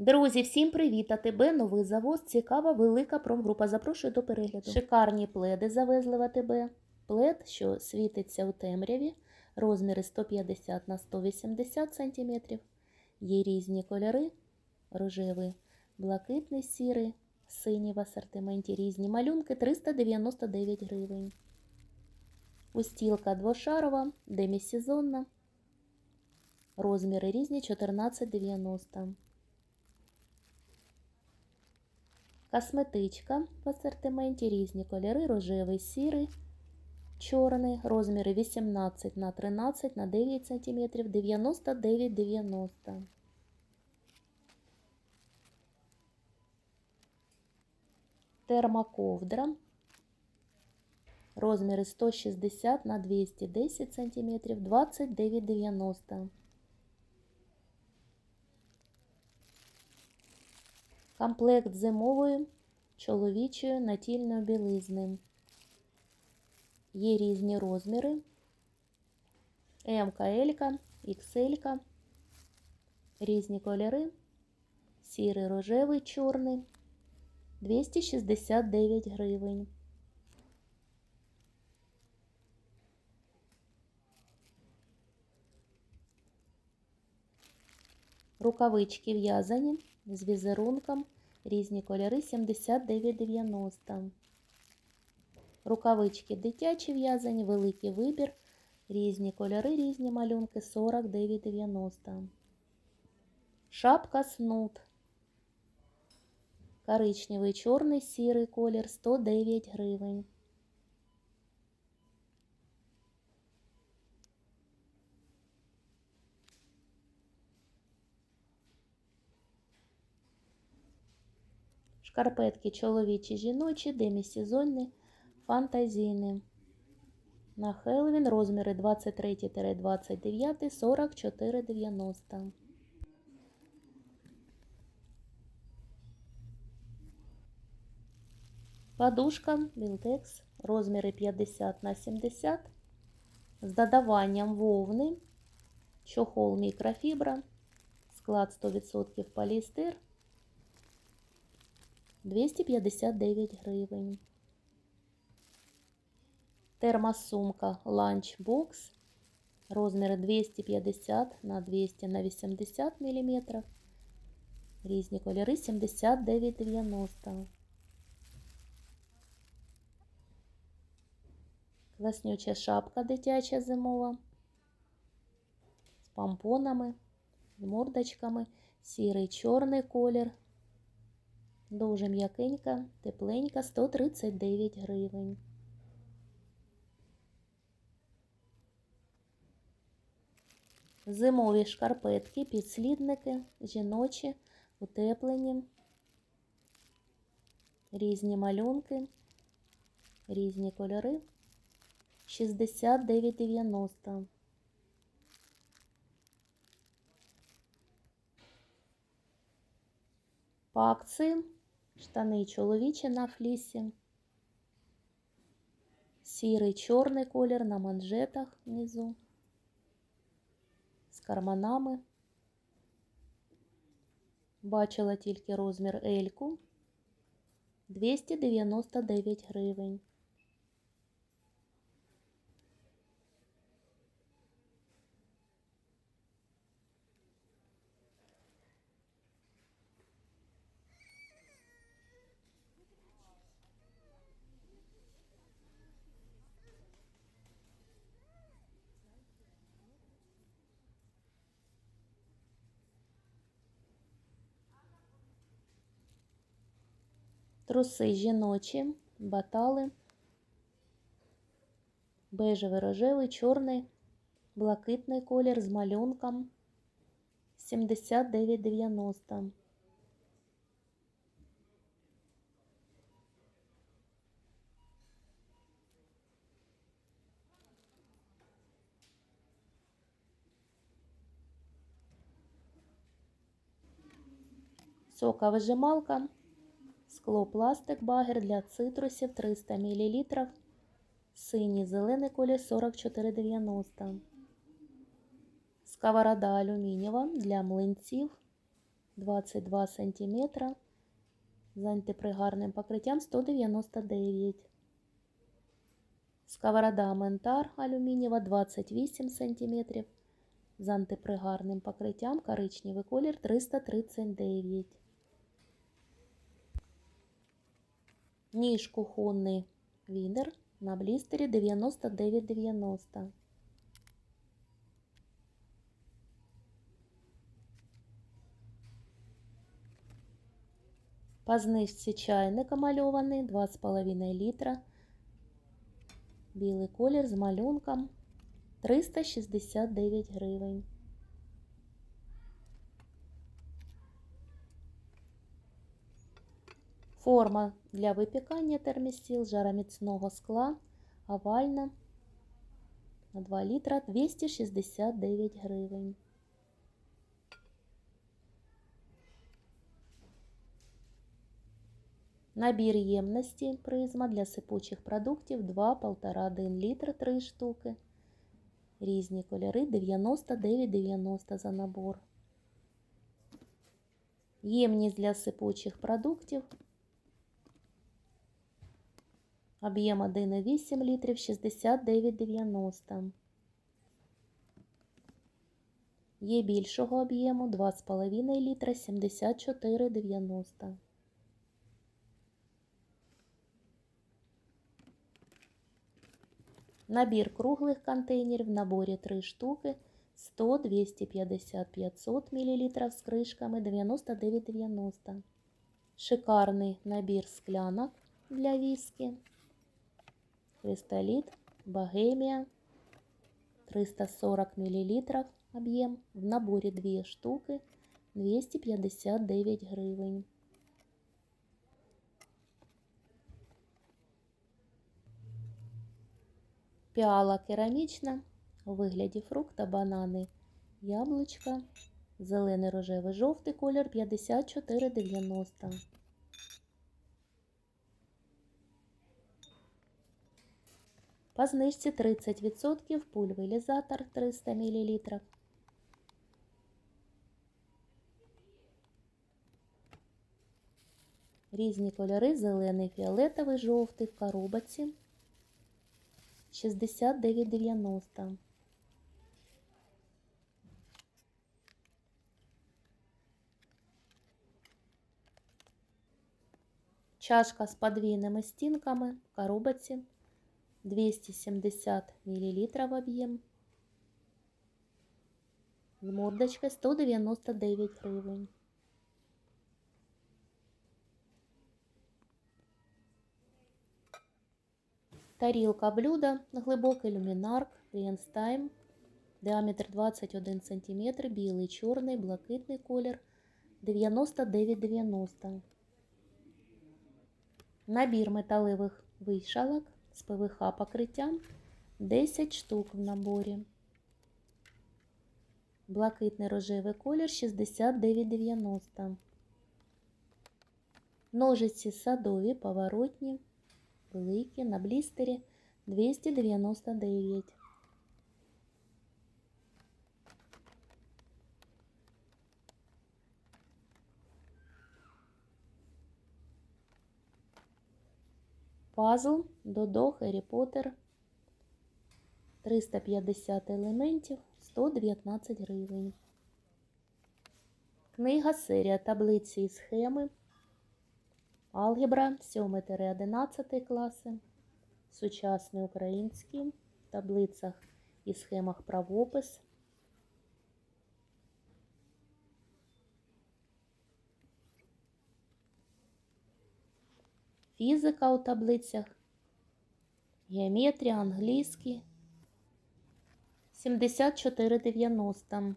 Друзі, всім привіт! А тебе новий завоз, цікава велика промгрупа. Запрошую до перегляду. Шикарні пледи завезли в АТБ. Плед, що світиться у темряві, розміри 150 на 180 см. Є різні кольори: рожевий, блакитний, сірий, синій в асортименті різні малюнки 399 гривень. Устілка двошарова, демісезонна. Розміри різні 14,90. Косметичка в асортименті різні кольори: рожевий, сірий, чорний, розміри 18 на 13 на 9 см 99,90. Термоковдра. Розміри 160 на 210 см 29,90. Комплект зимової чоловічої натільної білизни. Є різні розміри. М, Л, XL, різні кольори. Сірий, рожевий, чорний. 269 гривень. Рукавички в'язані з візерунком, різні кольори 79,90. Рукавички дитячі в'язані, великий вибір, різні кольори, різні малюнки 49,90. Шапка снуд. Коричневий, чорний, сірий колір 109 гривень. Шкарпетки чоловічі, жіночі, демісезонні, фантазійні. На Хеллоуін розміри 23-29, 44,90. Подушка Білтекс, розміри 50 на 70 з додаванням вовни, чохол мікрофібра, склад 100% поліестер 259 гривень. Термосумка Lunchbox. Розміри 250 на 200 на 80 мм. Різні кольори 79,90. Класнюча шапка дитяча зимова. З помпонами, з мордочками. Сірий чорний колір. Дуже м'якенька, тепленька, 139 гривень. Зимові шкарпетки, підслідники, жіночі, утеплені, різні малюнки, різні кольори. 69,90. По акції штани чоловічі на флісі. Сірий чорний колір на манжетах внизу. З карманами. Бачила тільки розмір Ельку. 299 гривень. Труси жіночі, батали, бежевий, рожевий, чорний, блакитний колір з малюнком 79,90. Соковижималка. Скло пластик багер для цитрусів 300 мл. Синій зелений колір 44,90. Сковорода алюмінієва для млинців 22 см. З антипригарним покриттям 199 Сковорода Ментар алюмінієва 28 см. З антипригарним покриттям коричневий колір 339 Ніж кухонний відер на блістері 99,90. По знижці чайник мальований 2,5 літра. Білий колір з малюнком 369 гривень. Форма для випікання термістіл жароміцного скла овальна на 2 літра 269 гривень. Набір ємності призма для сипучих продуктів 2, 1,5-1 літр 3 штуки. Різні кольори 99,90 за набор. Ємність для сипучих продуктів. Об'єм 1,8 літрів 69,90. Є більшого об'єму 2,5 літра 74,90. Набір круглих контейнерів в наборі 3 штуки 100, 250, 500 мл з кришками 99,90. Шикарний набір склянок для віскі. Кристаліт, Богемія 340 мл об'єм. В наборі 2 штуки 259 гривень. Піала керамічна у вигляді фрукта, банани, яблучка, зелений рожевий жовтий колір 54,90. По знижці 30% пульверизатор 300 мл. Різні кольори зелений, фіолетовий, жовтий в коробці 69,90. Чашка з подвійними стінками в коробці 270 мл в об'єм. З мордочкою 199 гривень. Тарілка блюда, глибокий люмінарк, Ріенстайм, діаметр 21 см, білий, чорний, блакитний колір 99,90. Набір металевих вишалок з ПВХ покриттям 10 штук в наборі. Блакитний рожевий колір 69,90. Ножиці садові, поворотні великі на блістері 299. Пазл Додо Гаррі Поттер 350 елементів 119 гривень. Книга серія таблиці і схеми Алгебра 7-11 класи, сучасний український, в таблицях і схемах правопис. Фізика у таблицях, геометрія, англійський 74,90.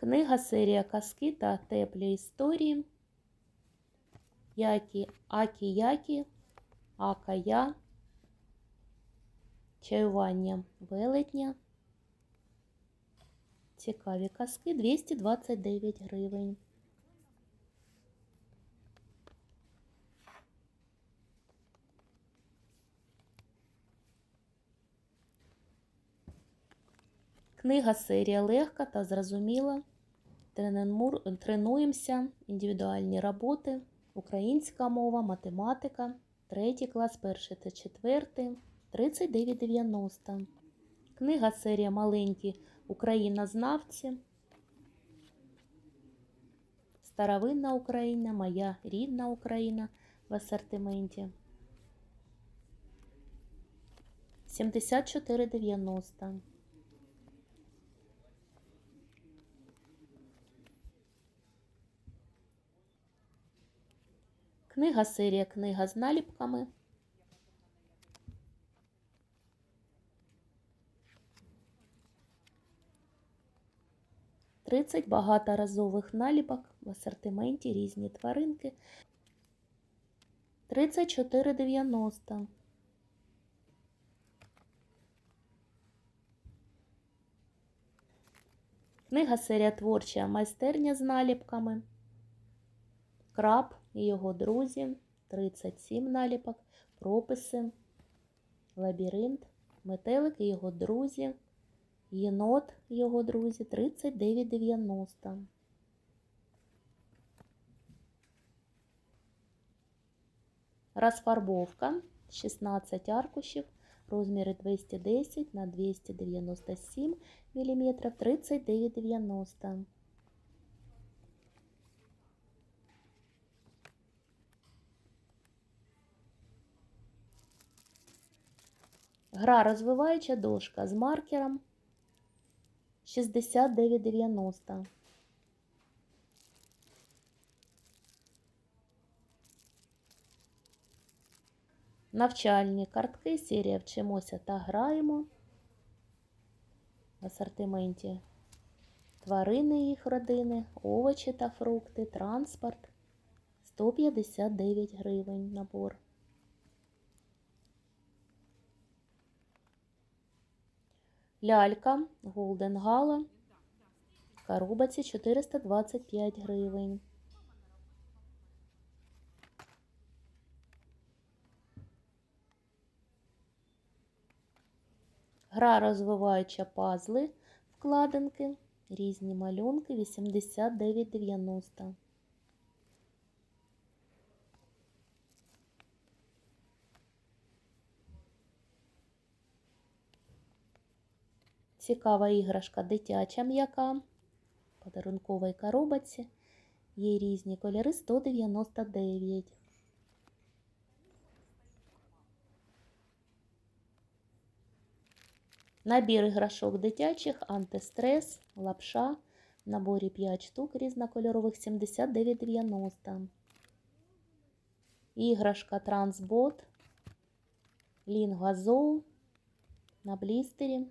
Книга серія казки та теплі історії. Які Акі-Які, Акая, Чаювання велетня. Цікаві казки 229 гривень. Книга серія легка та зрозуміла. Тренуємося, індивідуальні роботи, українська мова, математика, третій клас, перший та четвертий, 39,90. Книга серія Маленькі Українознавці. Старовинна Україна, моя рідна Україна в асортименті. 74,90. Книга серія Книга з наліпками. Тридцять багаторазових наліпок в асортименті різні тваринки. Тридцять чотири дев'яносто. Книга серія Творча майстерня з наліпками. Краб і його друзі. 37 наліпок. Прописи. Лабіринт. Метелик і його друзі. Єнот і його друзі. 39,90. Розфарбовка. 16 аркушів. Розміри 210 на 297 мм 39,90. Гра розвиваюча дошка з маркером 69,90. Навчальні картки, серія Вчимося та граємо. В асортименті тварини їх родини, овочі та фрукти, транспорт 159 гривень набор. Лялька Голден Гала. В коробці 425 гривень. Гра розвиваюча пазли, вкладинки, різні малюнки 89,90. Цікава іграшка дитяча м'яка. Подарунковій коробці. Є різні кольори 199. Набір іграшок дитячих, антистрес, лапша. В наборі 5 штук різнокольорових 79,90. Іграшка Трансбот. Лінгазоу. На блістері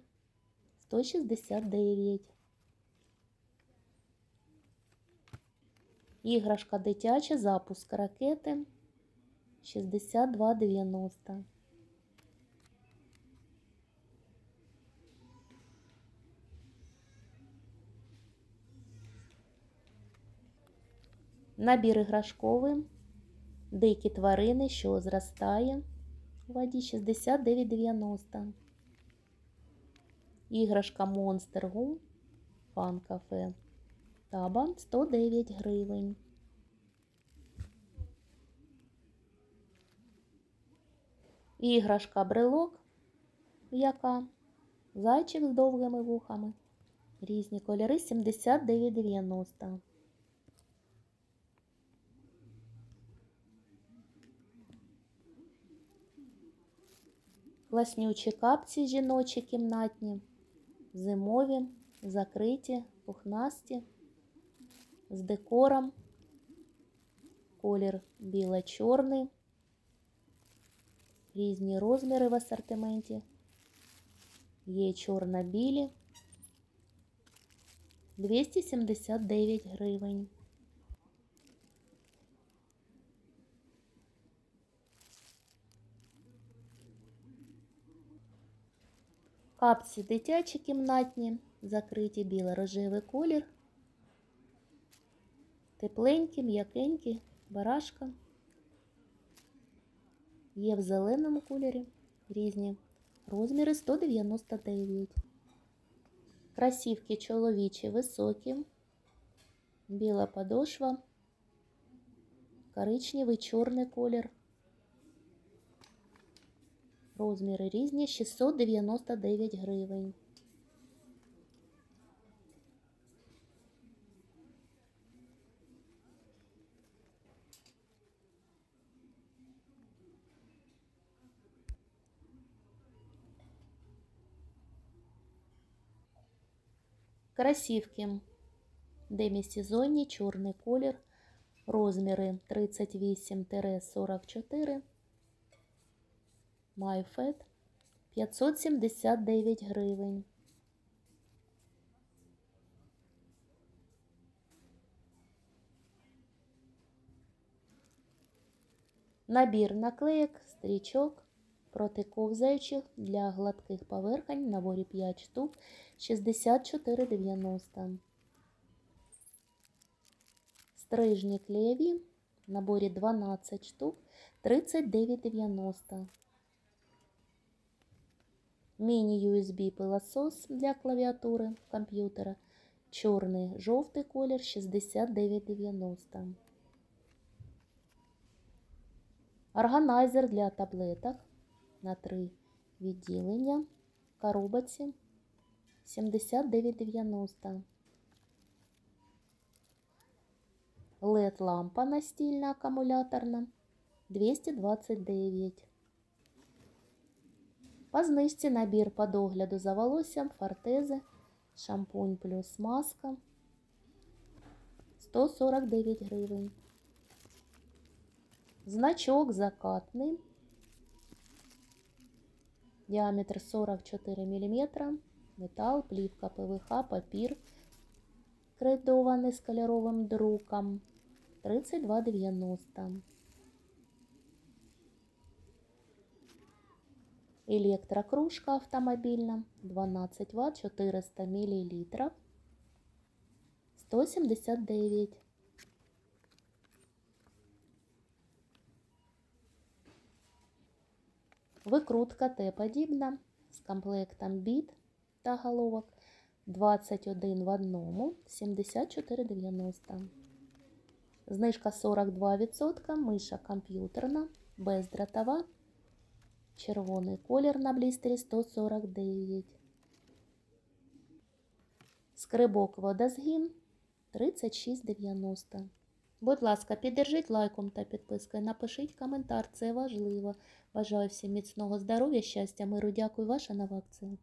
169. Іграшка дитяча, запуск ракети 62,90. Набір іграшковий. Дикі тварини, що зростає у воді 69,90. Іграшка Monster Гум, Фан Кафе. Таба 109 гривень. Іграшка брелок, яка зайчик з довгими вухами. Різні кольори 79,90. Класнючі капці жіночі кімнатні, зимові, закриті, пухнасті, з декором, колір біло-чорний, різні розміри в асортименті, є чорно-білі, 279 гривень. Капці дитячі кімнатні, закриті біло-рожевий колір. Тепленькі, м'якенькі, барашка. Є в зеленому кольорі різні розміри 199. Красівки чоловічі високі. Біла подошва. Коричневий, чорний колір. Розміри різні 699 гривень. Красівки. Демісезонні, чорний колір. Розміри 38-44. Майфет 579 гривень. Набір наклеїк, стрічок протиковзаючих для гладких поверхень в наборі 5 штук 64,90. Стрижні клеєві в наборі 12 штук 39,90. Міні-USB пилосос для клавіатури комп'ютера. Чорний жовтий колір 69,90. Органайзер для таблеток на 3 відділення. В коробці 79,90. LED лампа настільна акумуляторна 229. По знижці набір по догляду за волоссям, фортези, шампунь плюс маска 149 гривень. Значок закатний. Діаметр 44 мм. Метал, плівка ПВХ, папір кредований з кольоровим друком 32,90. Електрокружка автомобільна 12 Вт 400 мл 179. Викрутка Т-подібна з комплектом біт та головок 21 в одному 74,90. Знижка 42%, миша комп'ютерна, бездротова, червоний колір на блістері 149. Скрибок водозгін 36,90. Будь ласка, піддержіть лайком та підпискою, напишіть коментар, це важливо. Бажаю всім міцного здоров'я, щастя, миру. Дякую, ваша нова акція.